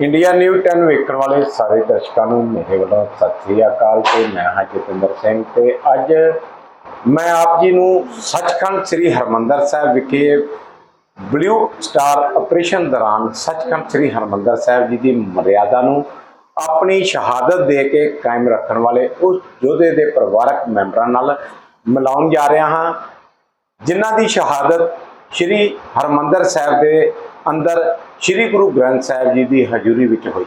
India new 10 ਵੇਖਣ ਵਾਲੇ ਸਾਰੇ ਦਰਸ਼ਕਾਂ ਨੂੰ ਮੇਰੇ ਵੱਲੋਂ ਸਤਿ ਸ੍ਰੀ ਅਕਾਲ ਤੇ ਮੈਂ ਹਾਂ ਜਤਿੰਦਰ ਸਿੰਘ ਤੇ ਅੱਜ ਮੈਂ ਆਪ ਜੀ ਨੂੰ ਸੱਚਖੰਡ ਸ੍ਰੀ ਹਰਮੰਦਰ ਸਾਹਿਬ ਵਿਖੇ ਬਲੂ ਸਟਾਰ ਆਪਰੇਸ਼ਨ ਦੌਰਾਨ ਸੱਚਖੰਡ ਸ੍ਰੀ ਹਰਮੰਦਰ ਸਾਹਿਬ ਜੀ ਦੀ ਮਰਿਆਦਾ ਨੂੰ ਆਪਣੀ ਸ਼ਹਾਦਤ ਦੇ ਕੇ ਕਾਇਮ ਰੱਖਣ ਵਾਲੇ ਉਸ ਯੋਧੇ ਦੇ ਪਰਿਵਾਰਕ ਮੈਂਬਰਾਂ ਨਾਲ ਮਿਲਾਉਣ ਜਾ ਰਿਹਾ ਹਾਂ, ਜਿਨ੍ਹਾਂ ਦੀ ਸ਼ਹਾਦਤ ਸ੍ਰੀ ਹਰਮੰਦਰ ਸਾਹਿਬ ਦੇ ਅੰਦਰ ਸ੍ਰੀ ਗੁਰੂ ਗ੍ਰੰਥ ਸਾਹਿਬ ਜੀ ਦੀ ਹਜ਼ੂਰੀ ਵਿੱਚ ਹੋਈ।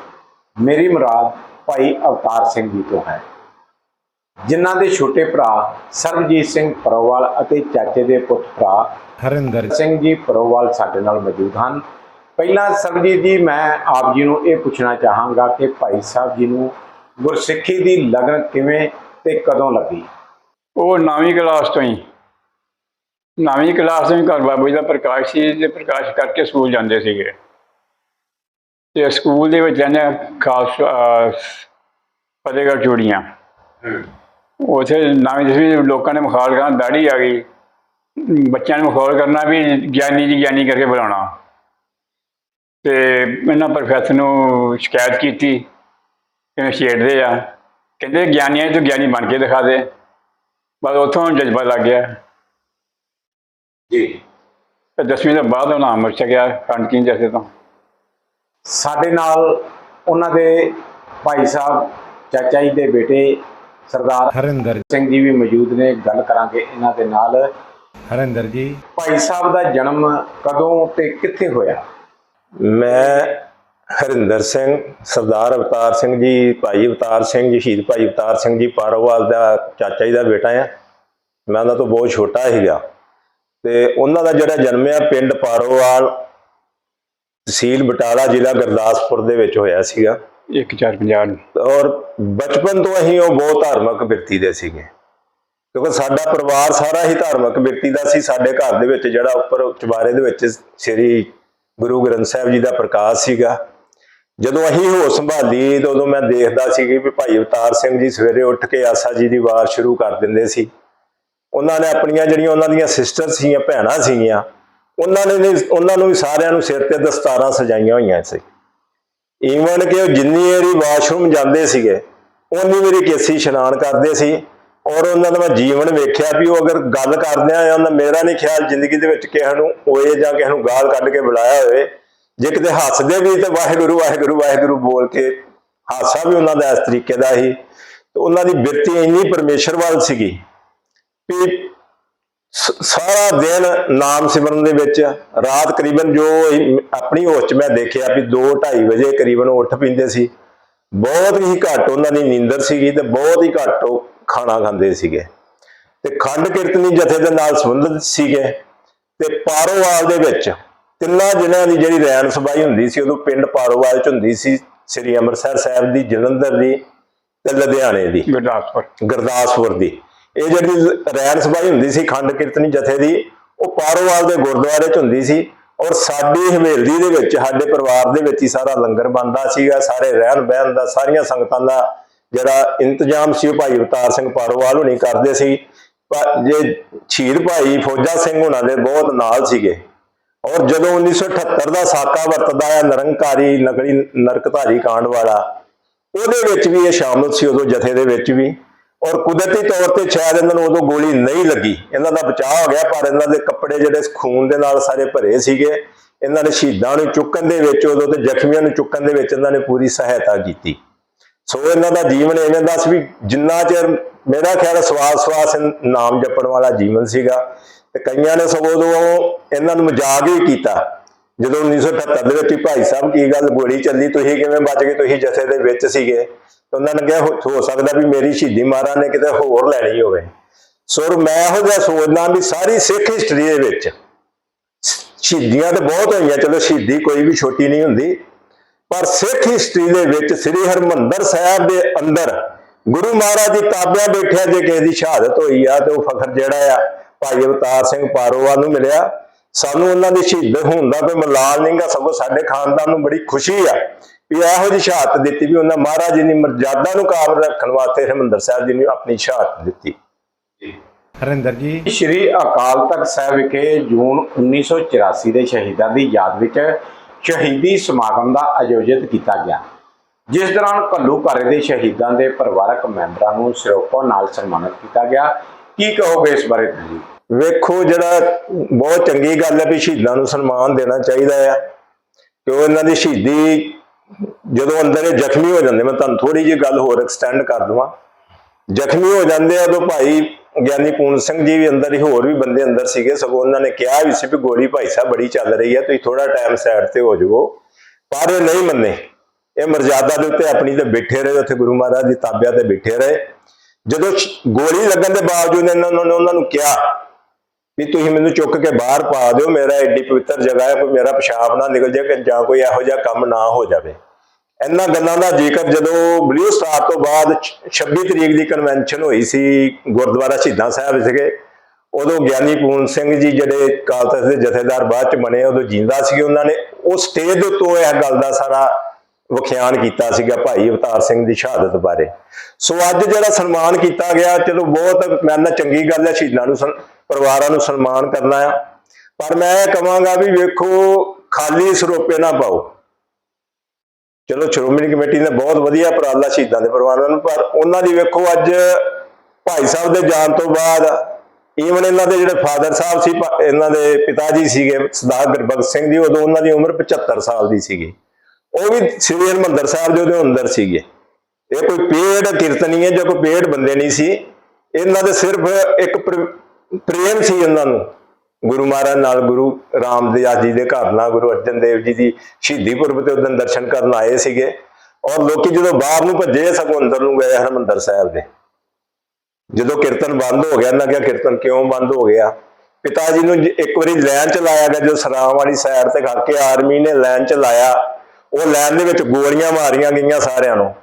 ਮੇਰੀ ਮੁਰਾਦ ਭਾਈ ਅਵਤਾਰ ਸਿੰਘ ਜੀ ਤੋਂ ਹੈ। ਜਿਨ੍ਹਾਂ ਦੇ ਛੋਟੇ ਭਰਾ ਸਰਬਜੀਤ ਸਿੰਘ ਪਰੋਵਾਲ ਅਤੇ ਚਾਚੇ ਦੇ ਪੁੱਤ ਭਰਾ ਹਰਿੰਦਰ ਸਿੰਘ ਜੀ ਪਰੋਵਾਲ ਸਾਡੇ ਨਾਲ ਮੌਜੂਦ ਹਨ। ਪਹਿਲਾਂ ਸਰਬਜੀਤ ਜੀ, ਮੈਂ ਆਪ ਜੀ ਨੂੰ ਇਹ ਪੁੱਛਣਾ ਚਾਹਾਂਗਾ ਕਿ ਭਾਈ ਸਾਹਿਬ ਜੀ ਨੂੰ ਗੁਰਸਿੱਖੀ ਦੀ ਲਗਨ ਕਿਵੇਂ ਤੇ ਕਦੋਂ ਲੱਗੀ? ਉਹ ਨੌਵੀਂ ਕਲਾਸ ਤੋਂ ਹੀ। ਨੌਵੀਂ ਕਲਾਸ ਤੋਂ ਹੀ ਘਰ ਬਾਬੂ ਜੀ ਦਾ ਪ੍ਰਕਾਸ਼ ਸੀ ਤੇ ਪ੍ਰਕਾਸ਼ ਕਰਕੇ ਸਕੂਲ ਜਾਂਦੇ ਸੀਗੇ। ਤੇ ਸਕੂਲ ਦੇ ਵਿੱਚ ਜਾਂਦੇ ਖਾਸ ਫਤਿਹਗੜ੍ਹ ਚੂੜੀਆਂ। ਉਥੇ ਨਵੀਂ ਦੇ ਲੋਕਾਂ ਨੇ ਮਖੌਲ ਕਰਨਾ ਦਾੜੀ ਆ ਗਈ। ਬੱਚਿਆਂ ਨੇ ਮਖੌਲ ਕਰਨਾ ਵੀ ਗਿਆਨੀ ਜੀ ਗਿਆਨੀ ਕਰਕੇ ਬੁਲਾਉਣਾ। ਤੇ ਇਹਨਾਂ ਪ੍ਰੋਫੈਸਰ ਨੂੰ ਸ਼ਿਕਾਇਤ ਕੀਤੀ ਕਿ ਛੇੜਦੇ ਆ। ਕਹਿੰਦੇ ਗਿਆਨੀਆਂ ਤੋਂ ਗਿਆਨੀ ਬਣ ਕੇ ਦਿਖਾ ਦੇ। ਬਸ ਉੱਥੋਂ ਜਜ਼ਬਾ ਲੱਗ ਗਿਆ। ਜੀ। ਤੇ ਦਸਵੀਂ ਤੋਂ ਬਾਅਦ ਉਹਨਾਂ ਅੰਮ੍ਰਿਤ ਛਕਿਆ ਖੰਡ ਕੀ ਜੈਸੇ ਤੋਂ। ਸਾਡੇ ਨਾਲ ਉਹਨਾਂ ਦੇ ਭਾਈ ਸਾਹਿਬ ਚਾਚਾ ਜੀ ਦੇ ਬੇਟੇ ਸਰਦਾਰ ਹਰਿੰਦਰ ਸਿੰਘ ਜੀ ਵੀ ਮੌਜੂਦ ਨੇ ਗੱਲ ਕਰਾਂਗੇ ਇਹਨਾਂ ਦੇ ਨਾਲ। ਹਰਿੰਦਰ ਜੀ। ਭਾਈ ਸਾਹਿਬ ਦਾ ਜਨਮ ਕਦੋਂ ਤੇ ਕਿੱਥੇ ਹੋਇਆ? ਮੈਂ ਹਰਿੰਦਰ ਸਿੰਘ ਸਰਦਾਰ ਅਵਤਾਰ ਸਿੰਘ ਜੀ ਭਾਈ ਅਵਤਾਰ ਸਿੰਘ ਜੀ ਸ਼ਹੀਦ ਭਾਈ ਅਵਤਾਰ ਸਿੰਘ ਜੀ ਪਾਰੋਵਾਲ ਦਾ ਚਾਚਾ ਜੀ ਦਾ ਬੇਟਾ ਆ। ਮੈਂ ਉਹਨਾਂ ਤੋਂ ਬਹੁਤ ਛੋਟਾ ਸੀਗਾ। ਤੇ ਉਹਨਾਂ ਦਾ ਜਿਹੜਾ ਜਨਮ ਆ ਪਿੰਡ ਪਾਰੋਵਾਲ ਤਹਿਸੀਲ ਬਟਾਲਾ ਜ਼ਿਲ੍ਹਾ ਗੁਰਦਾਸਪੁਰ ਦੇ ਵਿੱਚ ਹੋਇਆ ਸੀਗਾ। 1450 ਨੂੰ। ਔਰ ਬਚਪਨ ਤੋਂ ਅਸੀਂ ਉਹ ਬਹੁਤ ਧਾਰਮਿਕ ਵਿਅਕਤੀ ਦੇ ਸੀਗੇ। ਕਿਉਂਕਿ ਸਾਡਾ ਪਰਿਵਾਰ ਸਾਰਾ ਹੀ ਧਾਰਮਿਕ ਵਿਅਕਤੀ ਦਾ ਸੀ। ਸਾਡੇ ਘਰ ਦੇ ਵਿੱਚ ਜਿਹੜਾ ਉੱਪਰ ਚੁਬਾਰੇ ਦੇ ਵਿੱਚ ਸ੍ਰੀ ਗੁਰੂ ਗ੍ਰੰਥ ਸਾਹਿਬ ਜੀ ਦਾ ਪ੍ਰਕਾਸ਼ ਸੀਗਾ। ਜਦੋਂ ਅਸੀਂ ਹੋਸ਼ ਸੰਭਾਲੀ ਤਾਂ ਉਦੋਂ ਮੈਂ ਦੇਖਦਾ ਸੀ ਕਿ ਭਾਈ ਅਵਤਾਰ ਸਿੰਘ ਜੀ ਸਵੇਰੇ ਉੱਠ ਕੇ ਆਸਾ ਜੀ ਦੀ ਵਾਰ ਸ਼ੁਰੂ ਕਰ ਦਿੰਦੇ ਸੀ। ਉਹਨਾਂ ਨੇ ਆਪਣੀਆਂ ਜਿਹੜੀਆਂ ਉਹਨਾਂ ਦੀਆਂ ਸਿਸਟਰ ਸੀਗੀਆਂ ਭੈਣਾਂ ਸੀਗੀਆਂ ਉਹਨਾਂ ਨੇ ਵੀ- ਉਹਨਾਂ ਨੂੰ ਵੀ ਸਾਰਿਆਂ ਨੂੰ ਸਿਰ ਤੇ ਦਸਤਾਰਾਂ ਸਜਾਈਆਂ ਹੋਈਆਂ ਸੀ। ਈਵਨ ਕਿ ਉਹ ਜਿੰਨੀ ਵਾਰੀ ਵਾਸ਼ਰੂਮ ਜਾਂਦੇ ਸੀਗੇ ਉਨੀ ਵਾਰੀ ਕੇਸੀ ਇਸ਼ਨਾਨ ਕਰਦੇ ਸੀ ਔਰ ਉਹਨਾਂ ਦਾ ਮੈਂ ਜੀਵਨ ਵੇਖਿਆ ਵੀ ਉਹ ਅਗਰ ਗੱਲ ਕਰਦੇ ਆ ਉਹਨਾਂ ਮੇਰਾ ਨਹੀਂ ਖਿਆਲ ਜ਼ਿੰਦਗੀ ਦੇ ਵਿੱਚ ਕਿਸੇ ਨੂੰ ਓਏ ਜਾਂ ਕਿਸੇ ਨੂੰ ਗਾਲ ਕੱਢ ਕੇ ਬੁਲਾਇਆ ਹੋਵੇ, ਜੇ ਕਿਤੇ ਹੱਸਦੇ ਵੀ ਤੇ ਵਾਹਿਗੁਰੂ ਵਾਹਿਗੁਰੂ ਵਾਹਿਗੁਰੂ ਬੋਲ ਕੇ ਹਾਸਾ ਵੀ ਉਹਨਾਂ ਦਾ ਇਸ ਤਰੀਕੇ ਦਾ ਸੀ ਤੇ ਉਹਨਾਂ ਦੀ ਬਿਰਤੀ ਇੰਨੀ ਪਰਮੇਸ਼ਰ ਵੱਲ ਸੀਗੀ ਵੀ ਸਾਰਾ ਦਿਨ ਨਾਮ ਸਿਮਰਨ ਦੇ ਵਿੱਚ ਰਾਤ ਕਰੀਬਨ ਜੋ ਆਪਣੀ ਹੋਸ਼ 'ਚ ਮੈਂ ਦੇਖਿਆ ਵੀ 2:30 ਵਜੇ ਕਰੀਬਨ ਉੱਠ ਪਿੰਦੇ ਸੀ। ਬਹੁਤ ਹੀ ਘੱਟ ਉਹਨਾਂ ਦੀ ਨੀਂਦਰ ਸੀਗੀ ਤੇ ਬਹੁਤ ਹੀ ਘੱਟ ਉਹ ਖਾਣਾ ਖਾਂਦੇ ਸੀਗੇ। ਤੇ ਖੰਡ ਕੀਰਤਨੀ ਜਥੇ ਦੇ ਨਾਲ ਸੰਬੰਧਿਤ ਸੀਗੇ। ਤੇ ਪਾਰੋਵਾਲ ਦੇ ਵਿੱਚ ਤਿੰਨਾਂ ਜ਼ਿਲ੍ਹਿਆਂ ਦੀ ਜਿਹੜੀ ਰੈਣ ਸਭਾਈ ਹੁੰਦੀ ਸੀ ਉਦੋਂ ਪਿੰਡ ਪਾਰੋਵਾਲ 'ਚ ਹੁੰਦੀ ਸੀ ਸ੍ਰੀ ਅੰਮ੍ਰਿਤਸਰ ਸਾਹਿਬ ਦੀ ਜਲੰਧਰ ਦੀ ਤੇ ਲੁਧਿਆਣੇ ਦੀ। ਗੁਰਦਾਸਪੁਰ। ਗੁਰਦਾਸਪੁਰ ਦੀ। ਇਹ ਜਿਹੜੀ ਰੈਣ ਸਭਾਈ ਹੁੰਦੀ ਸੀ, ਖੰਡ ਕੀਰਤਨੀ ਜਥੇ ਦੀ, ਉਹ ਪਾਰੋਵਾਲ ਦੇ ਗੁਰਦੁਆਰੇ 'ਚ ਹੁੰਦੀ ਸੀ ਔਰ ਸਾਡੀ ਹਵੇਲੀ ਦੇ ਵਿੱਚ, ਸਾਡੇ ਪਰਿਵਾਰ ਦੇ ਵਿੱਚ ਹੀ ਸਾਰਾ ਲੰਗਰ ਬਣਦਾ ਸੀਗਾ, ਸਾਰੇ ਰਹਿਣ ਬਹਿਣ ਦਾ, ਸਾਰੀਆਂ ਸੰਗਤਾਂ ਦਾ ਜਿਹੜਾ ਇੰਤਜ਼ਾਮ ਸੀ, ਉਹ ਭਾਈ ਅਵਤਾਰ ਸਿੰਘ ਪਾਰੋਵਾਲ ਹੁਣੀ ਕਰਦੇ ਸੀ। ਪਰ ਜੇ ਸ਼ਹੀਦ ਭਾਈ ਫੌਜਾ ਸਿੰਘ ਹੁਣਾਂ ਦੇ ਬਹੁਤ ਨਾਲ ਸੀਗੇ। ਔਰ ਜਦੋਂ 1978 ਦਾ ਸਾਕਾ ਵਰਤਦਾ ਹੈ ਨਿਰੰਕਾਰੀ ਨਕਲੀ ਨਰਕਧਾਰੀ ਕਾਂਡ ਵਾਲਾ, ਉਹਦੇ ਵਿੱਚ ਵੀ ਇਹ ਸ਼ਾਮਲ ਸੀ, ਉਦੋਂ ਜਥੇ ਦੇ ਵਿੱਚ ਵੀ। ਔਰ ਕੁਦਰਤੀ ਤੌਰ ਤੇ ਸ਼ਾਇਦ ਇਹਨਾਂ ਨੂੰ ਉਦੋਂ ਗੋਲੀ ਨਹੀਂ ਲੱਗੀ। ਇਹਨਾਂ ਦਾ ਬਚਾਅ ਹੋ ਗਿਆ, ਪਰ ਇਹਨਾਂ ਦੇ ਕੱਪੜੇ ਜਿਹੜੇ ਖੂਨ ਦੇ ਨਾਲ ਸਾਰੇ ਭਰੇ ਸੀਗੇ, ਇਹਨਾਂ ਨੇ ਸ਼ਹੀਦਾਂ ਨੂੰ ਚੁੱਕਣ ਦੇ ਵਿੱਚ, ਉਦੋਂ ਤੇ ਜ਼ਖਮੀਆਂ ਨੂੰ ਚੁੱਕਣ ਦੇ ਵਿੱਚ ਇਹਨਾਂ ਨੇ ਪੂਰੀ ਸਹਾਇਤਾ ਕੀਤੀ। ਸੋ ਇਹਨਾਂ ਦਾ ਜੀਵਨ ਇਹਨਾਂ ਦਾ ਸੀ ਵੀ ਜਿੰਨਾ ਚਿਰ ਮੇਰਾ ਖਿਆਲ ਸਵਾਸ ਸਵਾਸ ਨਾਮ ਜਪਣ ਵਾਲਾ ਜੀਵਨ ਸੀਗਾ। ਤੇ ਕਈਆਂ ਨੇ ਸਗੋਂ ਉਦੋਂ ਇਹਨਾਂ ਨੂੰ ਮਜ਼ਾਕ ਹੀ ਕੀਤਾ। ਜਦੋਂ 1978 ਦੇ ਵਿੱਚ ਭਾਈ ਸਾਹਿਬ ਕੀ ਗੱਲ ਗੋਲੀ ਚੱਲੀ, ਤੁਸੀਂ ਕਿਵੇਂ ਬਚ ਗਏ? ਤੁਸੀਂ ਜਥੇ ਦੇ ਵਿੱਚ ਸੀਗੇ। ਤੇ ਉਹਨਾਂ ਨੇ ਕਿਹਾ, ਹੋ ਸਕਦਾ ਵੀ ਮੇਰੀ ਸ਼ਹੀਦੀ ਮਹਾਰਾਜ ਨੇ ਕਿਤੇ ਹੋਰ ਲੈਣੀ ਹੋਵੇ। ਸੋ ਮੈਂ ਇਹੋ ਜਿਹਾ ਸੋਚਦਾ ਵੀ ਸਾਰੀ ਸਿੱਖ ਹਿਸਟਰੀ ਦੇ ਵਿੱਚ ਸ਼ਹੀਦੀਆਂ ਤੇ ਬਹੁਤ ਹੋਈਆਂ, ਚਲੋ ਸ਼ਹੀਦੀ ਕੋਈ ਵੀ ਛੋਟੀ ਨਹੀਂ ਹੁੰਦੀ, ਪਰ ਸਿੱਖ ਹਿਸਟਰੀ ਦੇ ਵਿੱਚ ਸ੍ਰੀ ਹਰਮੰਦਰ ਸਾਹਿਬ ਦੇ ਅੰਦਰ ਗੁਰੂ ਮਹਾਰਾਜ ਦੀ ਤਾਬਿਆਂ ਬੈਠਿਆ, ਜੇ ਕਿਸੇ ਦੀ ਸ਼ਹਾਦਤ ਹੋਈ ਆ ਤੇ ਉਹ ਫਖਰ ਜਿਹੜਾ ਆ, ਭਾਈ ਅਵਤਾਰ ਸਿੰਘ ਪਾਰੋਵਾਲ ਨੂੰ ਮਿਲਿਆ। ਸਾਨੂੰ ਉਹਨਾਂ ਦੇ ਸ਼ਹੀਦ ਹੋਣ ਦਾ ਕੋਈ ਮਲਾਲ ਨਹੀਂਗਾ ਸਗੋਂ ਸਾਡੇ ਖਾਨਦਾਨ ਨੂੰ ਬੜੀ ਖੁਸ਼ੀ ਆ। ਵੀ ਇਹੋ ਜਿਹੀ ਸ਼ਹਾਦਤ ਦਿੱਤੀ ਵੀ ਉਹਨਾਂ ਮਹਾਰਾਜ ਜੀ ਦੀ ਮਰਜ਼ਾਦਾ ਨੂੰ ਕਾਇਮ ਰੱਖਣ ਵਾਸਤੇ ਹਰਮੰਦਰ ਸਾਹਿਬ ਜੀ ਨੇ ਆਪਣੀ ਸ਼ਹਾਦਤ ਦਿੱਤੀ। ਹਰਿੰਦਰ ਜੀ। ਸ਼੍ਰੀ ਅਕਾਲ ਤਖਤ ਸਾਹਿਬ ਵਿਖੇ ਜੂਨ 1984 ਦੇ ਸ਼ਹੀਦਾਂ ਦੀ ਯਾਦ ਵਿੱਚ ਸ਼ਹੀਦੀ ਸਮਾਗਮ ਦਾ ਆਯੋਜਿਤ ਕੀਤਾ ਗਿਆ। ਜਿਸ ਦੌਰਾਨ ਘੱਲੂਘਾਰੇ ਦੇ ਸ਼ਹੀਦਾਂ ਦੇ ਪਰਿਵਾਰਕ ਮੈਂਬਰਾਂ ਨੂੰ ਸਿਰੋਪਾ ਨਾਲ ਸਨਮਾਨਿਤ ਕੀਤਾ ਗਿਆ। ਕੀ ਕਹੋਗੇ ਇਸ ਬਾਰੇ ਤੁਸੀਂ ਵੇਖੋ ਜਿਹੜਾ ਬਹੁਤ ਚੰਗੀ ਗੱਲ ਹੈ ਵੀ ਸ਼ਹੀਦਾਂ ਨੂੰ ਸਨਮਾਨ ਦੇਣਾ ਚਾਹੀਦਾ ਆ। ਕਿ ਉਹ ਇਹਨਾਂ ਦੀ ਸ਼ਹੀਦੀ ਜਦੋਂ ਅੰਦਰ ਇਹ ਜ਼ਖਮੀ ਹੋ ਜਾਂਦੇ, ਮੈਂ ਤੁਹਾਨੂੰ ਥੋੜੀ ਜਿਹੀ ਗੱਲ ਹੋਰ ਐਕਸਟੈਂਡ ਕਰ ਦਵਾਂ। ਜ਼ਖਮੀ ਹੋ ਜਾਂਦੇ ਆ ਉਦੋਂ ਭਾਈ ਗਿਆਨੀ ਪੂਰਨ ਸਿੰਘ ਜੀ ਵੀ ਅੰਦਰ ਹੀ, ਹੋਰ ਵੀ ਬੰਦੇ ਅੰਦਰ ਸੀਗੇ, ਸਗੋਂ ਉਹਨਾਂ ਨੇ ਕਿਹਾ ਵੀ ਸੀ ਵੀ ਗੋਲੀ ਭਾਈ ਸਾਹਿਬ ਬੜੀ ਚੱਲ ਰਹੀ ਹੈ ਤੁਸੀਂ ਥੋੜਾ ਟਾਈਮ ਸਾਈਡ ਤੇ ਹੋ ਜਾਵੋ। ਪਰ ਇਹ ਨਹੀਂ ਮੰਨੇ। ਇਹ ਮਰਜ਼ਾਦਾ ਦੇ ਉੱਤੇ ਆਪਣੀ ਤੇ ਬੈਠੇ ਰਹੇ, ਉੱਥੇ ਗੁਰੂ ਮਹਾਰਾਜ ਦੀ ਤਾਬਿਆ ਤੇ ਬੈਠੇ ਰਹੇ। ਜਦੋਂ ਗੋਲੀ ਲੱਗਣ ਦੇ ਬਾਵਜੂਦ ਇਹਨਾਂ ਨੇ ਉਹਨਾਂ ਨੂੰ ਕਿਹਾ ਵੀ ਤੁਸੀਂ ਮੈਨੂੰ ਚੁੱਕ ਕੇ ਬਾਹਰ ਪਾ ਦਿਓ, ਮੇਰਾ ਐਡੀ ਪਵਿੱਤਰ ਜਗ੍ਹਾ ਹੈ, ਕੋਈ ਮੇਰਾ ਪਿਸ਼ਾਬ ਨਾ ਨਿਕਲ ਜਾਵੇ ਜਾਂ ਕੋਈ ਇਹੋ ਜਿਹਾ ਕੰਮ ਨਾ ਹੋ ਜਾਵੇ। ਇਹਨਾਂ ਗੱਲਾਂ ਦਾ ਜ਼ਿਕਰ ਜਦੋਂ ਬਲੂ ਸਟਾਰ ਤੋਂ ਬਾਅਦ ਛ- 26 ਤਰੀਕ ਦੀ ਕਨਵੈਨਸ਼ਨ ਹੋਈ ਸੀ ਗੁਰਦੁਆਰਾ ਸ਼ਹੀਦਾਂ ਸਾਹਿਬ ਸੀਗੇ। ਉਦੋਂ ਗਿਆਨੀ ਪੂਰਨ ਸਿੰਘ ਜੀ ਜਿਹੜੇ ਅਕਾਲ ਤਖਤ ਦੇ ਜਥੇਦਾਰ ਬਾਅਦ ਚ ਬਣੇ, ਉਦੋਂ ਜਿੰਦਾ ਸੀ ਉਹਨਾਂ ਨੇ। ਉਹ ਸਟੇਜ ਦੇ ਉੱਤੋਂ ਇਹ ਗੱਲ ਦਾ ਸਾਰਾ ਵਿਖਿਆਨ ਕੀਤਾ ਸੀਗਾ ਭਾਈ ਅਵਤਾਰ ਸਿੰਘ ਦੀ ਸ਼ਹਾਦਤ ਬਾਰੇ। ਸੋ ਅੱਜ ਜਿਹੜਾ ਸਨਮਾਨ ਕੀਤਾ ਗਿਆ, ਚਲੋ ਬਹੁਤ ਮੈਂ ਨਾ ਚੰਗੀ ਗੱਲ ਹੈ, ਸ਼ਹੀਦਾਂ ਨੂੰ ਸਨ- ਪਰਿਵਾਰਾਂ ਨੂੰ ਸਨਮਾਨ ਕਰਨਾ ਆ। ਪਰ ਮੈਂ ਇਹ ਕਹਾਂਗਾ ਵੀ ਵੇਖੋ, ਖਾਲੀ ਸਰੋਪੇ ਨਾ ਪਾਓ। ਚਲੋ, ਸ਼੍ਰੋਮਣੀ ਕਮੇਟੀ ਨੇ ਬਹੁਤ ਵਧੀਆ ਉਪਰਾਲਾ ਸ਼ਹੀਦਾਂ ਦੇ ਪਰਿਵਾਰਾਂ ਨੂੰ, ਪਰ ਉਹਨਾਂ ਦੀ ਵੇਖੋ, ਅੱਜ ਭਾਈ ਸਾਹਿਬ ਦੇ ਜਾਣ ਤੋਂ ਬਾਅਦ ਈਵਨ ਇਹਨਾਂ ਦੇ ਜਿਹੜੇ ਫਾਦਰ ਸਾਹਿਬ ਸੀ ਇਹਨਾਂ ਦੇ ਪਿਤਾ ਜੀ ਸੀਗੇ, ਸਰਦਾਰ ਗੁਰਬਖਸ਼ ਸਿੰਘ ਜੀ, ਉਦੋਂ ਉਹਨਾਂ ਦੀ ਉਮਰ 75 ਸਾਲ ਦੀ ਸੀਗੀ। ਉਹ ਵੀ ਸ੍ਰੀ ਹਰਿਮੰਦਰ ਸਾਹਿਬ ਦੇ ਉਹਦੇ ਅੰਦਰ ਸੀਗੇ। ਇਹ ਕੋਈ ਪੇੜ ਕੀਰਤਨੀ ਹੈ ਜਾਂ ਕੋਈ ਪੇੜ ਬੰਦੇ ਨਹੀਂ ਸੀ। ਇਹਨਾਂ ਦੇ ਸਿਰਫ ਇੱਕ ਪ੍ਰੇਮ ਸੀ ਉਹਨਾਂ ਨੂੰ। ਗੁਰੂ ਮਹਾਰਾਜ ਨਾਲ ਗੁਰੂ ਰਾਮਦਾਸ ਜੀ ਦੇ ਘਰ ਨਾਲ ਗੁਰੂ ਅਰਜਨ ਦੇਵ ਜੀ ਦੀ ਸ਼ਹੀਦੀ ਪੁਰਬ ਤੇ ਉਦੋਂ ਦਰਸ਼ਨ ਕਰਨ ਆਏ ਸੀਗੇ। ਔਰ ਲੋਕੀ ਜਦੋਂ ਬਾਹਰ ਨੂੰ ਭੱਜੇ ਸਗੋਂ ਅੰਦਰ ਨੂੰ ਗਏ ਹਰਮੰਦਰ ਸਾਹਿਬ ਦੇ। ਜਦੋਂ ਕੀਰਤਨ ਬੰਦ ਹੋ ਗਿਆ ਇਹਨਾਂ ਕਿਹਾ, ਕੀਰਤਨ ਕਿਉਂ ਬੰਦ ਹੋ ਗਿਆ? ਪਿਤਾ ਜੀ ਨੂੰ ਇੱਕ ਵਾਰੀ ਲੈਣ ਚ ਲਾਇਆ ਗਿਆ ਜਦੋਂ ਸਰਾਮ ਵਾਲੀ ਸਾਈਡ ਤੇ ਕਰਕੇ ਆਰਮੀ ਨੇ ਲੈਣ ਚ ਲਾਇਆ। ਉਹ ਲੈਣ ਦੇ ਵਿੱਚ ਗੋਲੀਆਂ ਮਾਰੀਆਂ ਗਈਆਂ ਸਾਰਿਆਂ ਨੂੰ।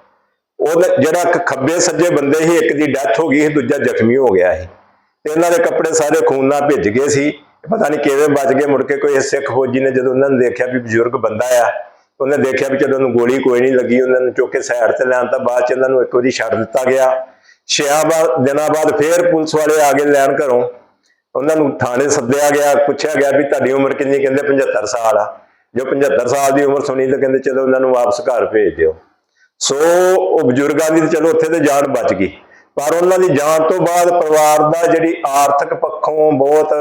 ਉਹ ਜਿਹੜਾ ਖੱਬੇ ਸੱਜੇ ਬੰਦੇ ਸੀ, ਇੱਕ ਦੀ ਡੈਥ ਹੋ ਗਈ ਸੀ, ਦੂਜਾ ਜ਼ਖਮੀ ਹੋ ਗਿਆ ਸੀ। ਤੇ ਇਹਨਾਂ ਦੇ ਕੱਪੜੇ ਸਾਰੇ ਖੂਨ ਨਾਲ ਭਿੱਜ ਗਏ ਸੀ। ਪਤਾ ਨਹੀਂ ਕਿਵੇਂ ਬਚ ਗਏ, ਮੁੜ ਕੇ ਕੋਈ ਸਿੱਖ ਫੌਜੀ ਨੇ ਜਦੋਂ ਉਹਨਾਂ ਨੇ ਦੇਖਿਆ ਵੀ ਬਜ਼ੁਰਗ ਬੰਦਾ ਆ, ਉਹਨੇ ਦੇਖਿਆ ਵੀ ਚਲੋ ਉਹਨੂੰ ਗੋਲੀ ਕੋਈ ਨਹੀਂ ਲੱਗੀ, ਉਹਨਾਂ ਨੂੰ ਚੁੱਕ ਕੇ ਸਾਈਡ ਤੇ ਲੈਣ ਤਾਂ ਬਾਅਦ ਚ ਇਹਨਾਂ ਨੂੰ ਇੱਕ ਵਾਰੀ ਛੱਡ ਦਿੱਤਾ ਗਿਆ। ਛਿਆ ਬਾ- ਦਿਨਾਂ ਬਾਅਦ ਫੇਰ ਪੁਲਿਸ ਵਾਲੇ ਆ ਗਏ ਲੈਣ ਘਰੋਂ। ਉਹਨਾਂ ਨੂੰ ਥਾਣੇ ਸੱਦਿਆ ਗਿਆ, ਪੁੱਛਿਆ ਗਿਆ ਵੀ ਤੁਹਾਡੀ ਉਮਰ ਕਿੰਨੀ, ਕਹਿੰਦੇ 75 ਸਾਲ ਆ। ਜੋ 75 ਸਾਲ ਦੀ ਉਮਰ ਸੁਣੀ ਤਾਂ ਕਹਿੰਦੇ ਚਲੋ ਉਹਨਾਂ ਨੂੰ ਵਾਪਸ ਘਰ ਭੇਜ ਦਿਓ। ਸੋ ਉਹ ਬਜ਼ੁਰਗਾਂ ਦੀ ਤਾਂ ਚਲੋ ਉੱਥੇ ਤੇ ਜਾਨ ਬਚ ਗਈ। ਪਰ ਉਹਨਾਂ ਦੀ ਜਾਣ ਤੋਂ ਬਾਅਦ ਪਰਿਵਾਰ ਦਾ ਜਿਹੜੀ ਆਰਥਿਕ ਪੱਖੋਂ ਬਹੁਤ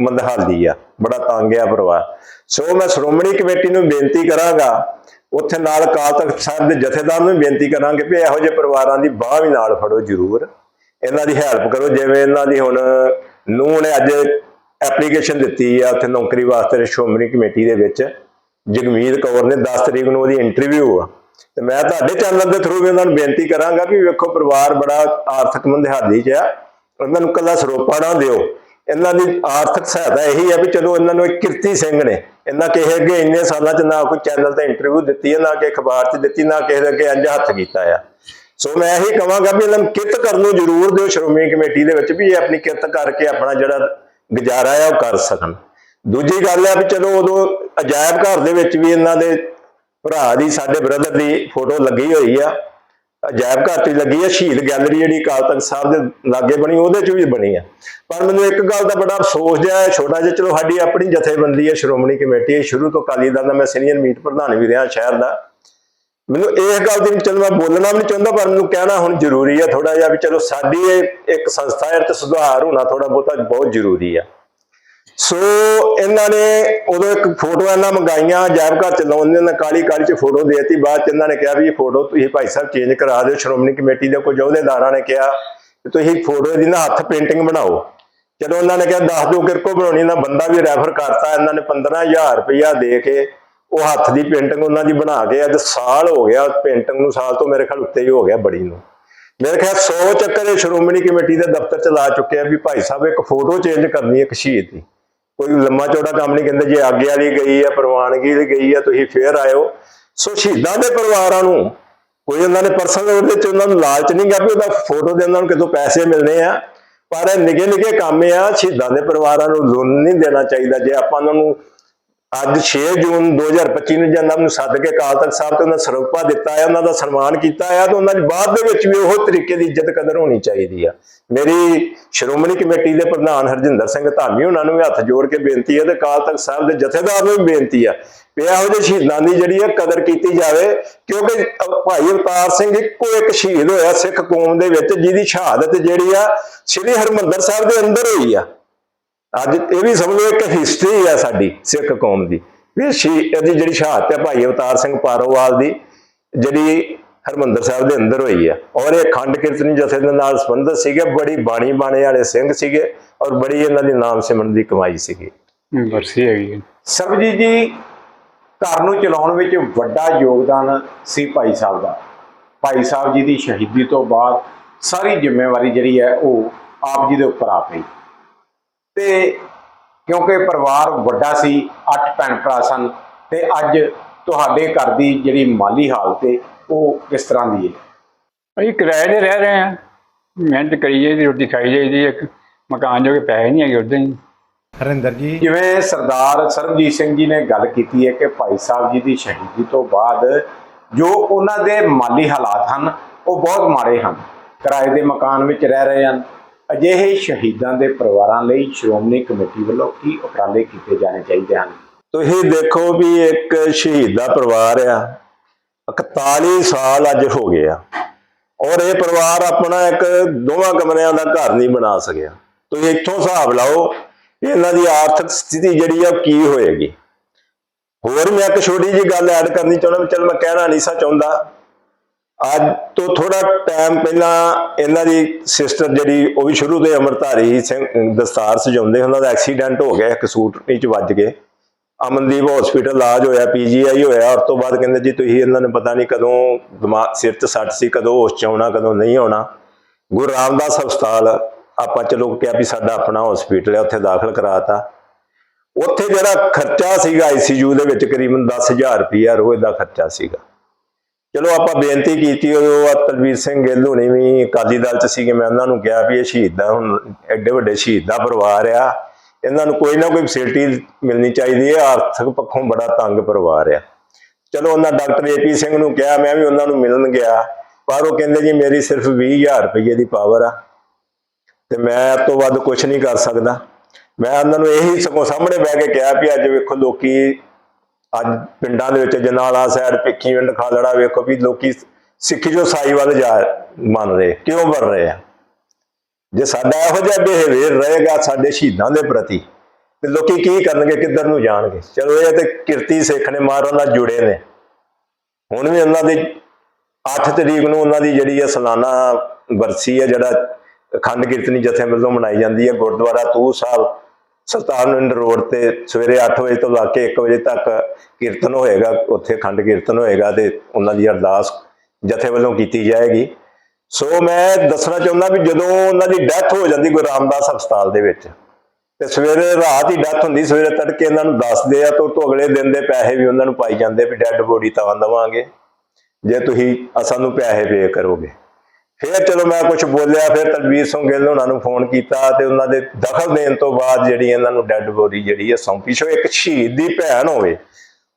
ਮੰਦਹਾਲੀ ਆ, ਬੜਾ ਤੰਗ ਆ ਪਰਿਵਾਰ। ਸੋ ਮੈਂ ਸ਼੍ਰੋਮਣੀ ਕਮੇਟੀ ਨੂੰ ਬੇਨਤੀ ਕਰਾਂਗਾ, ਉੱਥੇ ਨਾਲ ਅਕਾਲ ਤਖਤ ਸਾਹਿਬ ਦੇ ਜਥੇਦਾਰ ਨੂੰ ਵੀ ਬੇਨਤੀ ਕਰਾਂਗੇ ਵੀ ਇਹੋ ਜਿਹੇ ਪਰਿਵਾਰਾਂ ਦੀ ਬਾਹ ਵੀ ਨਾਲ ਫੜੋ ਜ਼ਰੂਰ। ਇਹਨਾਂ ਦੀ ਹੈਲਪ ਕਰੋ, ਜਿਵੇਂ ਇਹਨਾਂ ਦੀ ਹੁਣ ਨੂੰ ਨੇ ਅੱਜ ਐਪਲੀਕੇਸ਼ਨ ਦਿੱਤੀ ਆ ਉੱਥੇ ਨੌਕਰੀ ਵਾਸਤੇ ਸ਼੍ਰੋਮਣੀ ਕਮੇਟੀ ਦੇ ਵਿੱਚ। ਜਗਮੀਤ ਕੌਰ ਨੇ 10 ਤਰੀਕ ਨੂੰ ਉਹਦੀ ਇੰਟਰਵਿਊ ਆ। ਤੇ ਮੈਂ ਤੁਹਾਡੇ ਚੈਨਲ ਦੇ ਥਰੂ ਵੀ ਉਹਨਾਂ ਨੂੰ ਬੇਨਤੀ ਕਰਾਂਗਾ ਵੀ ਵੇਖੋ ਪਰਿਵਾਰ ਬੜਾ ਆਰਥਿਕ ਮੰਦਹਾਲੀ 'ਚ ਆ। ਉਹਨਾਂ ਨੂੰ ਕੱਲਾ ਸਰੋਪਾ ਨਾ ਦਿਓ। ਇਹਨਾਂ ਦੀ ਆਰਥਿਕ ਸਹਾਇਤਾ ਇਹੀ ਆ ਵੀ ਚਲੋ ਇਹਨਾਂ ਨੂੰ ਕਿਰਤੀ ਸਿੰਘ ਨੇ। ਇਹਨਾਂ ਕਿਸੇ ਅੱਗੇ ਇੰਨੇ ਸਾਲਾਂ 'ਚ ਨਾ ਕੋਈ ਚੈਨਲ ਤੇ ਇੰਟਰਵਿਊ ਦਿੱਤੀ ਹੈ ਨਾ ਕਿ ਅਖਬਾਰ 'ਚ ਦਿੱਤੀ, ਨਾ ਕਿਸੇ ਦੇ ਅੱਗੇ ਅੰਜ ਹੱਥ ਕੀਤਾ ਆ। ਸੋ ਮੈਂ ਇਹੀ ਕਹਾਂਗਾ ਵੀ ਇਹਨਾਂ ਨੂੰ ਕਿਰਤ ਕਰਨ ਨੂੰ ਜ਼ਰੂਰ ਦਿਓ ਸ਼੍ਰੋਮਣੀ ਕਮੇਟੀ ਦੇ ਵਿੱਚ ਵੀ ਇਹ ਆਪਣੀ ਕਿਰਤ ਕਰਕੇ ਆਪਣਾ ਜਿਹੜਾ ਗੁਜ਼ਾਰਾ ਆ ਉਹ ਕਰ ਸਕਣ। ਦੂਜੀ ਗੱਲ ਹੈ ਵੀ ਚਲੋ ਉਦੋਂ ਅਜਾਇਬ ਘਰ ਦੇ ਵਿੱਚ ਵੀ ਇਹਨਾਂ ਦੇ ਭਰਾ ਦੀ, ਸਾਡੇ ਬ੍ਰਦਰ ਦੀ ਫੋਟੋ ਲੱਗੀ ਹੋਈ ਆ। ਅਜਾਇਬ ਘਰ ਤੇ ਲੱਗੀ ਆ, ਸ਼ਹੀਦ ਗੈਲਰੀ ਜਿਹੜੀ ਅਕਾਲ ਤਖਤ ਸਾਹਿਬ ਦੇ ਲਾਗੇ ਬਣੀ, ਉਹਦੇ ਚ ਵੀ ਬਣੀ ਆ। ਪਰ ਮੈਨੂੰ ਇੱਕ ਗੱਲ ਦਾ ਬੜਾ ਅਫਸੋਸ ਜਿਹਾ ਹੈ, ਛੋਟਾ ਜਿਹਾ, ਚਲੋ ਸਾਡੀ ਆਪਣੀ ਜਥੇਬੰਦੀ ਹੈ, ਸ਼੍ਰੋਮਣੀ ਕਮੇਟੀ ਹੈ, ਸ਼ੁਰੂ ਤੋਂ ਅਕਾਲੀ ਦਲ ਦਾ ਮੈਂ ਸੀਨੀਅਰ ਮੀਤ ਪ੍ਰਧਾਨ ਵੀ ਰਿਹਾ ਸ਼ਹਿਰ ਦਾ। ਮੈਨੂੰ ਇਹ ਗੱਲ ਦੀ ਚਲੋ ਮੈਂ ਬੋਲਣਾ ਵੀ ਨਹੀਂ ਚਾਹੁੰਦਾ, ਪਰ ਮੈਨੂੰ ਕਹਿਣਾ ਹੁਣ ਜ਼ਰੂਰੀ ਹੈ ਥੋੜਾ ਜਿਹਾ ਵੀ ਚਲੋ ਸਾਡੀ ਇਹ ਇੱਕ ਸੰਸਥਾ ਹੈ ਤੇ ਸੁਧਾਰ ਹੋਣਾ ਥੋੜਾ ਬਹੁਤਾ ਬਹੁਤ ਜ਼ਰੂਰੀ ਆ। ਸੋ ਇਹਨਾਂ ਨੇ ਉਦੋਂ ਇੱਕ ਫੋਟੋ ਇਹਨਾਂ ਮੰਗਾਈਆਂ, ਜੈਬ ਘਰ ਚ ਲਾਉਂਦੇ ਨੇ ਕਾਲੀ ਕਾਲੀ ਚ ਫੋਟੋ ਦੇਤੀ। ਬਾਅਦ ਚ ਇਹਨਾਂ ਨੇ ਕਿਹਾ ਵੀ ਇਹ ਫੋਟੋ ਤੁਸੀਂ ਭਾਈ ਸਾਹਿਬ ਚੇਂਜ ਕਰਾ ਦਿਓ, ਸ਼੍ਰੋਮਣੀ ਕਮੇਟੀ ਦੇ ਕੁਝ ਅਹੁਦੇਦਾਰਾਂ ਨੇ ਕਿਹਾ ਕਿ ਤੁਸੀਂ ਫੋਟੋ ਦੀ ਨਾ ਹੱਥ ਪੇਂਟਿੰਗ ਬਣਾਓ। ਚਲੋ ਉਹਨਾਂ ਨੇ ਕਿਹਾ ਦੱਸ ਦਿਓ ਕਿਰਕੋ ਬਣਾਉਣੀ ਨਾ ਬੰਦਾ ਵੀ ਰੈਫਰ ਕਰਤਾ, ਇਹਨਾਂ ਨੇ 15000 ਰੁਪਇਆ ਦੇ ਕੇ ਉਹ ਹੱਥ ਦੀ ਪੇਂਟਿੰਗ ਉਹਨਾਂ ਦੀ ਬਣਾ ਕੇ ਅੱਜ ਸਾਲ ਹੋ ਗਿਆ ਪੇਂਟਿੰਗ ਨੂੰ ਸਾਲ ਤੋਂ ਮੇਰੇ ਖਿਆਲ ਉੱਤੇ ਹੀ ਹੋ ਗਿਆ ਬੜੀ ਨੂੰ। ਮੇਰੇ ਖਿਆਲ 100 ਚੱਕਰ ਇਹ ਸ਼੍ਰੋਮਣੀ ਕਮੇਟੀ ਦੇ ਦਫ਼ਤਰ ਚ ਲਾ ਚੁੱਕੇ ਆ ਵੀ ਭਾਈ ਸਾਹਿਬ ਇੱਕ ਫੋਟੋ ਚੇਂਜ ਕਰਨੀ ਹੈ ਇੱਕ ਸ਼ਹੀਦ ਦੀ। ਕੋਈ ਲੰਮਾ ਚੌੜਾ ਕੰਮ ਨਹੀਂ, ਕਹਿੰਦੇ ਜੇ ਆਗੇ ਵਾਲੀ ਗਈ ਆ, ਪ੍ਰਵਾਨਗੀ ਦੀ ਗਈ ਆ, ਤੁਸੀਂ ਫੇਰ ਆਇਓ। ਸੋ ਸ਼ਹੀਦਾਂ ਦੇ ਪਰਿਵਾਰਾਂ ਨੂੰ ਕੋਈ ਉਹਨਾਂ ਨੇ ਪਰਸਨਲ ਉਹਦੇ ਚ ਉਹਨਾਂ ਨੂੰ ਲਾਲਚ ਨਹੀਂ ਗਾ ਵੀ ਉਹਦਾ ਫੋਟੋ ਦੇ ਉਹਨਾਂ ਨੂੰ ਕਿਤੋਂ ਪੈਸੇ ਮਿਲਨੇ ਆ, ਪਰ ਇਹ ਨਿੱਕੇ ਨਿੱਕੇ ਕੰਮ ਆ, ਸ਼ਹੀਦਾਂ ਦੇ ਪਰਿਵਾਰਾਂ ਨੂੰ ਜ਼ੁਲਮ ਨਹੀਂ ਦੇਣਾ ਚਾਹੀਦਾ। ਜੇ ਆਪਾਂ ਉਹਨਾਂ ਨੂੰ ਅੱਜ 6 ਜੂਨ 2025 ਨੂੰ ਜਨਮ ਨੂੰ ਸੱਦ ਕੇ ਅਕਾਲ ਤਖਤ ਸਾਹਿਬ ਤੇ ਉਹਨਾਂ ਸਰੂਪਾ ਦਿੱਤਾ ਹੈ, ਉਹਨਾਂ ਦਾ ਸਨਮਾਨ ਕੀਤਾ ਹੈ ਤੇ ਉਹਨਾਂ ਦੀ ਬਾਅਦ ਦੇ ਵਿੱਚ ਵੀ ਉਹ ਤਰੀਕੇ ਦੀ ਇੱਜ਼ਤ ਕਦਰ ਹੋਣੀ ਚਾਹੀਦੀ ਆ। ਮੇਰੀ ਸ਼੍ਰੋਮਣੀ ਕਮੇਟੀ ਦੇ ਪ੍ਰਧਾਨ ਹਰਜਿੰਦਰ ਸਿੰਘ ਧਾਮੀ ਉਹਨਾਂ ਨੂੰ ਵੀ ਹੱਥ ਜੋੜ ਕੇ ਬੇਨਤੀ ਹੈ ਤੇ ਅਕਾਲ ਤਖਤ ਸਾਹਿਬ ਦੇ ਜਥੇਦਾਰ ਨੂੰ ਵੀ ਬੇਨਤੀ ਆ ਵੀ ਇਹੋ ਜਿਹੇ ਸ਼ਹੀਦਾਂ ਦੀ ਜਿਹੜੀ ਹੈ ਕਦਰ ਕੀਤੀ ਜਾਵੇ, ਕਿਉਂਕਿ ਭਾਈ ਅਵਤਾਰ ਸਿੰਘ ਇੱਕੋ ਇੱਕ ਸ਼ਹੀਦ ਹੋਇਆ ਸਿੱਖ ਕੌਮ ਦੇ ਵਿੱਚ ਜਿਹਦੀ ਸ਼ਹਾਦਤ ਜਿਹੜੀ ਆ, ਸ੍ਰੀ ਹਰਮੰਦਰ ਸਾਹਿਬ ਦੇ ਅੰਦਰ ਹੋਈ ਆ। ਅੱਜ ਇਹ ਵੀ ਸਮਝੋ ਇੱਕ ਹਿਸਟਰੀ ਆ ਸਾਡੀ ਸਿੱਖ ਕੌਮ ਦੀ। ਵੀ ਇਹਦੀ ਜਿਹੜੀ ਸ਼ਹਾਦਤ ਹੈ ਭਾਈ ਅਵਤਾਰ ਸਿੰਘ ਪਾਰੋਵਾਲ ਦੀ ਜਿਹੜੀ ਹਰਮੰਦਰ ਸਾਹਿਬ ਦੇ ਅੰਦਰ ਹੋਈ ਆ। ਔਰ ਇਹ ਖੰਡ ਕੀਰਤਨੀ ਜਥੇ ਦੇ ਨਾਲ ਸੰਬੰਧਿਤ ਸੀਗੇ ਬੜੀ ਬਾਣੀ ਬਾਣੇ ਵਾਲੇ ਸਿੰਘ ਸੀਗੇ ਔਰ ਬੜੀ ਇਹਨਾਂ ਦੀ ਨਾਮ ਸਿਮਰਨ ਦੀ ਕਮਾਈ ਸੀਗੀ। ਬਰਸੀ ਹੈਗੀ ਹੈ। ਸਰਬਜੀਤ ਜੀ ਘਰ ਨੂੰ ਚਲਾਉਣ ਵਿੱਚ ਵੱਡਾ ਯੋਗਦਾਨ ਸੀ ਭਾਈ ਸਾਹਿਬ ਦਾ। ਭਾਈ ਸਾਹਿਬ ਜੀ ਦੀ ਸ਼ਹੀਦੀ ਤੋਂ ਬਾਅਦ ਸਾਰੀ ਜ਼ਿੰਮੇਵਾਰੀ ਜਿਹੜੀ ਹੈ ਉਹ ਆਪ ਜੀ ਦੇ ਉੱਪਰ ਆ ਪਈ। ਤੇ ਕਿਉਂਕਿ ਪਰਿਵਾਰ ਵੱਡਾ ਸੀ ਅੱਠ ਭੈਣ ਭਰਾ ਸਨ ਤੇ ਅੱਜ ਤੁਹਾਡੇ ਘਰ ਦੀ ਜਿਹੜੀ ਮਾਲੀ ਹਾਲਤ ਹੈ ਉਹ ਕਿਸ ਤਰ੍ਹਾਂ ਦੀ ਹੈ ਅਸੀਂ ਕਿਰਾਏ ਤੇ ਰਹਿ ਰਹੇ ਹਾਂ। ਮਿਹਨਤ ਕਰੀ ਜਾਈਦੀ ਰੋਟੀ ਖਾਈ ਜਾਈਦੀ ਇੱਕ ਮਕਾਨ ਜੋਗੇ ਪੈਸੇ ਨਹੀਂ ਹੈਗੇ ਉਦਾਂ ਹੀ ਹਰਿੰਦਰ ਜੀ। ਜਿਵੇਂ ਸਰਦਾਰ ਸਰਬਜੀਤ ਸਿੰਘ ਜੀ ਨੇ ਗੱਲ ਕੀਤੀ ਹੈ ਕਿ ਭਾਈ ਸਾਹਿਬ ਜੀ ਦੀ ਸ਼ਹੀਦੀ ਤੋਂ ਬਾਅਦ ਜੋ ਉਹਨਾਂ ਦੇ ਮਾਲੀ ਹਾਲਾਤ ਹਨ ਉਹ ਬਹੁਤ ਮਾੜੇ ਹਨ। ਕਿਰਾਏ ਦੇ ਮਕਾਨ ਵਿੱਚ ਰਹਿ ਰਹੇ ਹਨ। ਅਜਿਹੇ ਸ਼ਹੀਦਾਂ ਦੇ ਪਰਿਵਾਰਾਂ ਲਈ ਸ਼੍ਰੋਮਣੀ ਕਮੇਟੀ ਵੱਲੋਂ ਕੀ ਉਪਰਾਲੇ ਕੀਤੇ ਜਾਣੇ ਚਾਹੀਦੇ ਹਨ? ਤੁਸੀਂ ਦੇਖੋ ਵੀ ਇੱਕ ਸ਼ਹੀਦ ਦਾ ਪਰਿਵਾਰ ਆ। 41 ਸਾਲ ਅੱਜ ਹੋ ਗਏ ਆ। ਔਰ ਇਹ ਪਰਿਵਾਰ ਆਪਣਾ ਇੱਕ ਦੋਵਾਂ ਕਮਰਿਆਂ ਦਾ ਘਰ ਨਹੀਂ ਬਣਾ ਸਕਿਆ। ਤੁਸੀਂ ਇੱਥੋਂ ਹਿਸਾਬ ਲਾਓ ਵੀ ਇਹਨਾਂ ਦੀ ਆਰਥਿਕ ਸਥਿਤੀ ਜਿਹੜੀ ਆ ਕੀ ਹੋਏਗੀ। ਹੋਰ ਮੈਂ ਇੱਕ ਛੋਟੀ ਜੀ ਗੱਲ ਐਡ ਕਰਨੀ ਚਾਹੁੰਦਾ ਚਲ ਮੈਂ ਕਹਿਣਾ ਨਹੀਂ ਸਾ ਚਾਹੁੰਦਾ ਅੱਜ ਤੋਂ ਥੋੜਾ ਟਾਈਮ ਪਹਿਲਾਂ ਇਹਨਾਂ ਦੀ ਸਿਸਟਰ ਜਿਹੜੀ ਉਹ ਵੀ ਸ਼ੁਰੂ ਤੋਂ ਹੀ ਅੰਮ੍ਰਿਤਧਾਰੀ ਸਿੰਘ ਦਸਤਾਰ ਸਜਾਉਂਦੇ, ਉਹਨਾਂ ਦਾ ਐਕਸੀਡੈਂਟ ਹੋ ਗਿਆ, ਇੱਕ ਸੂਟ ਵਿੱਚ ਵੱਜ ਕੇ। ਅਮਨਦੀਪ ਹਸਪੀਟਲ ਇਲਾਜ ਹੋਇਆ ਪੀਜੀਆਈ ਹੋਇਆ ਉਸ ਤੋਂ ਬਾਅਦ ਕਹਿੰਦੇ ਜੀ ਤੁਸੀਂ ਇਹਨਾਂ ਨੇ ਪਤਾ ਨਹੀਂ ਕਦੋਂ ਦਿਮਾਗ, ਸਿਰ 'ਚ ਸੱਟ ਸੀ, ਕਦੋਂ ਹੋਸ਼ 'ਚ ਆਉਣਾ, ਕਦੋਂ ਨਹੀਂ ਆਉਣਾ। ਗੁਰੂ ਰਾਮਦਾਸ ਹਸਪਤਾਲ, ਆਪਾਂ ਚਲੋ ਕਿਹਾ ਵੀ ਸਾਡਾ ਆਪਣਾ ਹਸਪੀਟਲ ਹੈ, ਉੱਥੇ ਦਾਖਲ ਕਰਾਤਾ। ਉੱਥੇ ਜਿਹੜਾ ਖਰਚਾ ਸੀਗਾ ਆਈਸੀਯੂ ਦੇ ਵਿੱਚ ਕਰੀਬਨ 10000 ਰੁਪਇਆ ਰੋਜ਼ ਦਾ ਖਰਚਾ ਸੀਗਾ। ਚਲੋ ਆਪਾਂ ਬੇਨਤੀ ਕੀਤੀ ਉਦੋਂ ਆ ਤਲਵੀਰ ਸਿੰਘ ਗਿੱਲ ਹੋਣੀ ਵੀ ਅਕਾਲੀ ਦਲ ਚ ਸੀਗੇ, ਮੈਂ ਉਹਨਾਂ ਨੂੰ ਕਿਹਾ ਵੀ ਇਹ ਸ਼ਹੀਦ ਦਾ ਹੁਣ ਐਡੇ ਵੱਡੇ ਸ਼ਹੀਦ ਦਾ ਪਰਿਵਾਰ ਆ। ਇਹਨਾਂ ਨੂੰ ਕੋਈ ਨਾ ਕੋਈ ਫੈਸਿਲਿਟੀ ਮਿਲਣੀ ਚਾਹੀਦੀ ਹੈ, ਆਰਥਿਕ ਪੱਖੋਂ ਬੜਾ ਤੰਗ ਪਰਿਵਾਰ ਆ। ਚਲੋ ਉਹਨਾਂ ਡਾਕਟਰ ਏਪੀ ਸਿੰਘ ਨੂੰ ਕਿਹਾ, ਮੈਂ ਵੀ ਉਹਨਾਂ ਨੂੰ ਮਿਲਣ ਗਿਆ, ਪਰ ਉਹ ਕਹਿੰਦੇ ਜੀ ਮੇਰੀ ਸਿਰਫ 20000 ਰੁਪਏ ਦੀ ਪਾਵਰ ਆ, ਤੇ ਮੈਂ ਇਸ ਤੋਂ ਵੱਧ ਕੁਝ ਨਹੀਂ ਕਰ ਸਕਦਾ। ਮੈਂ ਉਹਨਾਂ ਨੂੰ ਇਹੀ ਸਗੋਂ ਸਾਹਮਣੇ ਬਹਿ ਕੇ ਕਿਹਾ ਵੀ ਅੱਜ ਵੇਖੋ ਲੋਕੀ ਅੱਜ ਪਿੰਡਾਂ ਦੇ ਵਿੱਚ ਜਨਾਲਾ ਸਾਈਡ ਭਿੱਖੀ ਪਿੰਡ ਖਾਲੜਾ ਵੇਖੋ ਵੀ ਲੋਕੀ ਸਿੱਖੀ ਜੋ ਸਾਈ ਵੱਲ ਜਾ ਮੰਨ ਰਹੇ, ਕਿਉਂ ਬਣ ਰਹੇ ਆ? ਜੇ ਸਾਡਾ ਇਹੋ ਜਿਹਾ ਬਿਹੇਵੀਅਰ ਰਹੇਗਾ ਸਾਡੇ ਸ਼ਹੀਦਾਂ ਦੇ ਪ੍ਰਤੀ, ਤੇ ਲੋਕੀ ਕੀ ਕਰਨਗੇ, ਕਿੱਧਰ ਨੂੰ ਜਾਣਗੇ? ਚਲੋ ਇਹ ਤੇ ਕਿਰਤੀ ਸਿੱਖ ਨੇ ਮਾਰ ਨਾਲ ਜੁੜੇ ਨੇ। ਹੁਣ ਵੀ ਉਹਨਾਂ ਦੀ 8 ਤਰੀਕ ਨੂੰ ਉਹਨਾਂ ਦੀ ਜਿਹੜੀ ਹੈ ਸਾਲਾਨਾ ਵਰਸੀ ਹੈ ਜਿਹੜਾ ਅਖੰਡ ਕੀਰਤਨੀ ਜਥੇ ਵੱਲੋਂ ਮਨਾਈ ਜਾਂਦੀ ਹੈ ਗੁਰਦੁਆਰਾ ਤੂ ਸਾਹਿਬ ਸੁਲਤਾਨਵਿੰਡ ਰੋਡ ਤੇ ਸਵੇਰੇ 8 ਵਜੇ ਤੋਂ ਲਾ ਕੇ 1 ਵਜੇ ਤੱਕ ਕੀਰਤਨ ਹੋਏਗਾ, ਉੱਥੇ ਖੰਡ ਕੀਰਤਨ ਹੋਏਗਾ ਤੇ ਉਹਨਾਂ ਦੀ ਅਰਦਾਸ ਜਥੇ ਵੱਲੋਂ ਕੀਤੀ ਜਾਏਗੀ। ਸੋ ਮੈਂ ਦੱਸਣਾ ਚਾਹੁੰਦਾ ਵੀ ਜਦੋਂ ਉਹਨਾਂ ਦੀ ਡੈਥ ਹੋ ਜਾਂਦੀ ਗੁਰੂ ਰਾਮਦਾਸ ਹਸਪਤਾਲ ਦੇ ਵਿੱਚ, ਤੇ ਸਵੇਰੇ ਰਾਤ ਹੀ ਡੈਥ ਹੁੰਦੀ, ਸਵੇਰੇ ਤੜਕੇ ਇਹਨਾਂ ਨੂੰ ਦੱਸਦੇ ਆ ਤੋਂ ਤੋਂ ਅਗਲੇ ਦਿਨ ਦੇ ਪੈਸੇ ਵੀ ਉਹਨਾਂ ਨੂੰ ਪਾਈ ਜਾਂਦੇ ਵੀ ਡੈੱਡ ਬੋਡੀ ਤਾਂ ਦਵਾਂਗੇ। ਜੇ ਤੁਸੀਂ ਸਾਨੂੰ ਪੈਸੇ ਪੇ ਕਰੋਗੇ। ਫਿਰ ਚਲੋ ਮੈਂ ਕੁਝ ਬੋਲਿਆ, ਫਿਰ ਤਲਵੀਰ ਸਿੰਘ ਗਿੱਲ ਉਹਨਾਂ ਨੂੰ ਫੋਨ ਕੀਤਾ ਤੇ ਉਹਨਾਂ ਦੇ ਦਖਲ ਦੇਣ ਤੋਂ ਬਾਅਦ ਜਿਹੜੀ ਇਹਨਾਂ ਨੂੰ ਡੈੱਡ ਬੋਡੀ ਜਿਹੜੀ ਹੈ ਸੌਂਪੀ। ਸੋ ਇੱਕ ਸ਼ਹੀਦ ਦੀ ਭੈਣ ਹੋਵੇ,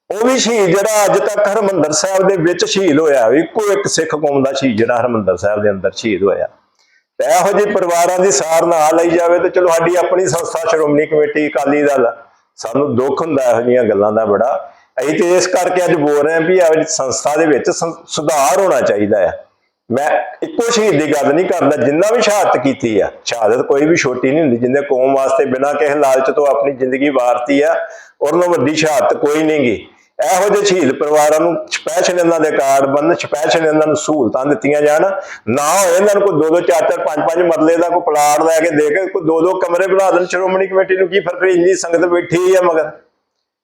ਉਹ ਵੀ ਸ਼ਹੀਦ ਜਿਹੜਾ ਅੱਜ ਤੱਕ ਹਰਮੰਦਰ ਸਾਹਿਬ ਦੇ ਵਿੱਚ ਸ਼ਹੀਦ ਹੋਇਆ ਇੱਕੋ ਇੱਕ ਸਿੱਖ ਕੌਮ ਦਾ ਸ਼ਹੀਦ ਜਿਹੜਾ ਹਰਮੰਦਰ ਸਾਹਿਬ ਦੇ ਅੰਦਰ ਸ਼ਹੀਦ ਹੋਇਆ। ਤੇ ਇਹੋ ਜਿਹੇ ਪਰਿਵਾਰਾਂ ਦੀ ਸਾਰ ਨਾ ਲਈ ਜਾਵੇ ਤੇ ਚਲੋ ਸਾਡੀ ਆਪਣੀ ਸੰਸਥਾ, ਸ਼੍ਰੋਮਣੀ ਕਮੇਟੀ, ਅਕਾਲੀ ਦਲ, ਸਾਨੂੰ ਦੁੱਖ ਹੁੰਦਾ ਇਹੋ ਜਿਹੀਆਂ ਗੱਲਾਂ ਦਾ ਬੜਾ। ਅਸੀਂ ਤੇ ਇਸ ਕਰਕੇ ਅੱਜ ਬੋਲ ਰਹੇ ਹਾਂ ਵੀ ਇਹ ਸੰਸਥਾ ਦੇ ਵਿੱਚ ਸੰ- ਸੁਧਾਰ ਹੋਣਾ ਚਾਹੀਦਾ ਹੈ। ਮੈਂ ਇੱਕੋ ਸ਼ਹੀਦ ਦੀ ਗੱਲ ਨਹੀਂ ਕਰਦਾ, ਜਿੰਨਾ ਵੀ ਸ਼ਹਾਦਤ ਕੀਤੀ ਆ, ਸ਼ਹਾਦਤ ਕੋਈ ਵੀ ਛੋਟੀ ਨਹੀਂ ਹੁੰਦੀ, ਜਿੰਨੇ ਕੌਮ ਵਾਸਤੇ ਬਿਨਾਂ ਕਿਸੇ ਲਾਲਚ ਤੋਂ ਆਪਣੀ ਜ਼ਿੰਦਗੀ ਵਾਰਤੀ ਆ ਔਰ ਵੱਡੀ ਸ਼ਹਾਦਤ ਕੋਈ ਨਹੀਂਗੀ ਇਹੋ ਜਿਹੇ ਸ਼ਹੀਦ ਪਰਿਵਾਰਾਂ ਨੂੰ ਸਪੈਸ਼ਲ ਇਹਨਾਂ ਦੇ ਕਾਰਡ ਬੰਨ ਸਪੈਸ਼ਲ ਇਹਨਾਂ ਨੂੰ ਸਹੂਲਤਾਂ ਦਿੱਤੀਆਂ ਜਾਣ। ਨਾ ਹੋਏ ਇਹਨਾਂ ਨੂੰ ਕੋਈ ਦੋ ਦੋ, ਚਾਰ ਚਾਰ, ਪੰਜ ਪੰਜ ਮਰਲੇ ਦਾ ਕੋਈ ਪਲਾਟ ਲੈ ਕੇ ਦੇ ਕੇ ਕੋਈ ਦੋ ਦੋ ਕਮਰੇ ਬਣਾ ਦੇਣ। ਸ਼੍ਰੋਮਣੀ ਕਮੇਟੀ ਨੂੰ ਕੀ ਫ਼ਰਕ ਹੈ ਇੰਨੀ ਸੰਗਤ ਬੈਠੀ ਆ ਮਗਰ।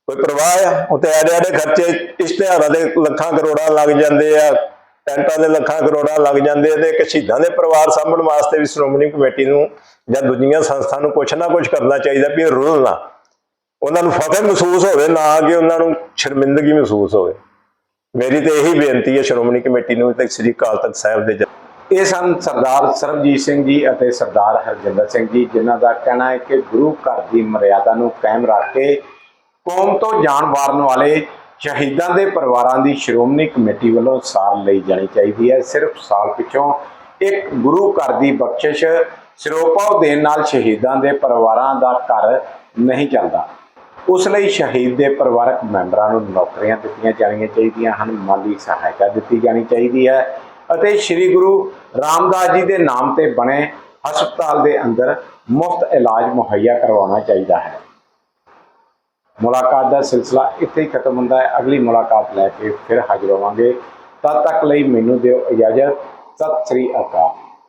ਕੋਈ ਪਰਵਾਹ ਆ? ਉੱਤੇ ਐਡੇ ਐਡੇ ਖਰਚੇ ਇਸ਼ਤਿਹਾਰਾਂ ਦੇ ਲੱਖਾਂ ਕਰੋੜਾਂ ਲੱਗ ਜਾਂਦੇ ਆ। ਟੈਂਟਾਂ ਦੇ ਲੱਖਾਂ ਕਰੋੜਾਂ ਲੱਗ ਜਾਂਦੇ ਤੇ ਇੱਕ ਸ਼ਹੀਦਾਂ ਦੇ ਪਰਿਵਾਰ ਸਾਂਭਣ ਵਾਸਤੇ ਵੀ ਸ਼੍ਰੋਮਣੀ ਕਮੇਟੀ ਨੂੰ ਜਾਂ ਦੂਜੀਆਂ ਸੰਸਥਾ ਨੂੰ ਕੁਛ ਨਾ ਕੁਛ ਕਰਨਾ ਚਾਹੀਦਾ ਵੀ ਰੁਲ ਨਾ। ਉਹਨਾਂ ਨੂੰ ਫਖਰ ਮਹਿਸੂਸ ਹੋਵੇ, ਨਾ ਕਿ ਉਹਨਾਂ ਨੂੰ ਸ਼ਰਮਿੰਦਗੀ ਮਹਿਸੂਸ ਹੋਵੇ। ਮੇਰੀ ਤੇ ਇਹੀ ਬੇਨਤੀ ਹੈ ਸ਼੍ਰੋਮਣੀ ਕਮੇਟੀ ਨੂੰ ਤੇ ਸ੍ਰੀ ਅਕਾਲ ਤਖਤ ਸਾਹਿਬ ਦੇ ਇਹ ਸਨ ਸਰਦਾਰ ਸਰਬਜੀਤ ਸਿੰਘ ਜੀ ਅਤੇ ਸਰਦਾਰ ਹਰਜਿੰਦਰ ਸਿੰਘ ਜੀ, ਜਿਨ੍ਹਾਂ ਦਾ ਕਹਿਣਾ ਹੈ ਕਿ ਗੁਰੂ ਘਰ ਦੀ ਮਰਿਆਦਾ ਨੂੰ ਕਾਇਮ ਰੱਖ ਕੇ ਕੌਮ ਤੋਂ ਜਾਨ ਵਾਰਨ ਵਾਲੇ ਸ਼ਹੀਦਾਂ ਦੇ ਪਰਿਵਾਰਾਂ ਦੀ ਸ਼੍ਰੋਮਣੀ ਕਮੇਟੀ ਵੱਲੋਂ ਸਾਰ ਲਈ ਜਾਣੀ ਚਾਹੀਦੀ ਹੈ। ਸਿਰਫ ਸਾਲ ਪਿਛੋਂ ਇੱਕ ਗੁਰੂ ਘਰ ਦੀ ਬਖਸ਼ਿਸ਼ ਸਿਰੋਪਾਉ ਦੇਣ ਨਾਲ ਸ਼ਹੀਦਾਂ ਦੇ ਪਰਿਵਾਰਾਂ ਦਾ ਘਰ ਨਹੀਂ ਚੱਲਦਾ ਉਸ ਲਈ ਸ਼ਹੀਦ ਦੇ ਪਰਿਵਾਰਕ ਮੈਂਬਰਾਂ ਨੂੰ ਨੌਕਰੀਆਂ ਦਿੱਤੀਆਂ ਜਾਣੀਆਂ ਚਾਹੀਦੀਆਂ ਹਨ। ਮਾਲੀ ਸਹਾਇਤਾ ਦਿੱਤੀ ਜਾਣੀ ਚਾਹੀਦੀ ਹੈ ਅਤੇ ਸ੍ਰੀ ਗੁਰੂ ਰਾਮਦਾਸ ਜੀ ਦੇ ਨਾਮ ਤੇ ਬਣੇ ਹਸਪਤਾਲ ਦੇ ਅੰਦਰ ਮੁਫਤ ਇਲਾਜ ਮੁਹੱਈਆ ਕਰਵਾਉਣਾ ਚਾਹੀਦਾ ਹੈ। ਮੁਲਾਕਾਤ ਦਾ ਸਿਲਸਿਲਾ ਇੱਥੇ ਹੀ ਖਤਮ ਹੁੰਦਾ ਹੈ। ਅਗਲੀ ਮੁਲਾਕਾਤ ਲੈ ਕੇ ਫਿਰ ਹਾਜ਼ਰ ਹੋਵਾਂਗੇ। ਤਦ ਤੱਕ ਲਈ ਮੈਨੂੰ ਦਿਓ ਇਜਾਜ਼ਤ। ਸਤਿ ਸ੍ਰੀ ਅਕਾਲ।